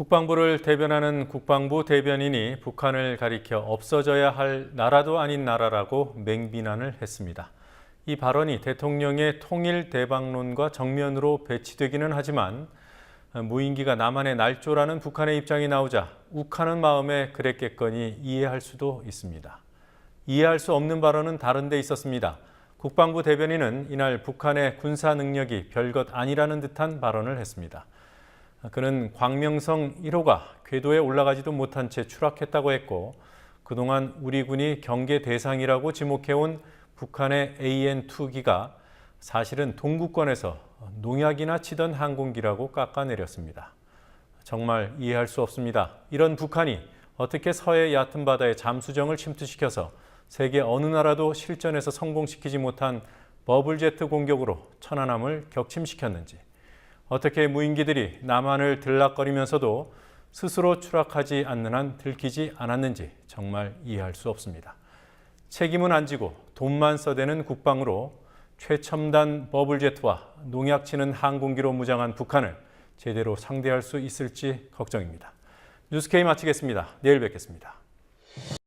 국방부를 대변하는 국방부 대변인이 북한을 가리켜 없어져야 할 나라도 아닌 나라라고 맹비난을 했습니다. 이 발언이 대통령의 통일 대박론과 정면으로 배치되기는 하지만 무인기가 남한의 날조라는 북한의 입장이 나오자 욱하는 마음에 그랬겠거니 이해할 수도 있습니다. 이해할 수 없는 발언은 다른 데 있었습니다. 국방부 대변인은 이날 북한의 군사 능력이 별것 아니라는 듯한 발언을 했습니다. 그는 광명성 1호가 궤도에 올라가지도 못한 채 추락했다고 했고 그동안 우리 군이 경계 대상이라고 지목해온 북한의 AN-2기가 사실은 동구권에서 농약이나 치던 항공기라고 깎아내렸습니다. 정말 이해할 수 없습니다. 이런 북한이 어떻게 서해 얕은 바다에 잠수정을 침투시켜서 세계 어느 나라도 실전에서 성공시키지 못한 버블제트 공격으로 천안함을 격침시켰는지 어떻게 무인기들이 남한을 들락거리면서도 스스로 추락하지 않는 한 들키지 않았는지 정말 이해할 수 없습니다. 책임은 안 지고 돈만 써대는 국방으로 최첨단 버블제트와 농약 치는 항공기로 무장한 북한을 제대로 상대할 수 있을지 걱정입니다. 뉴스케이 마치겠습니다. 내일 뵙겠습니다.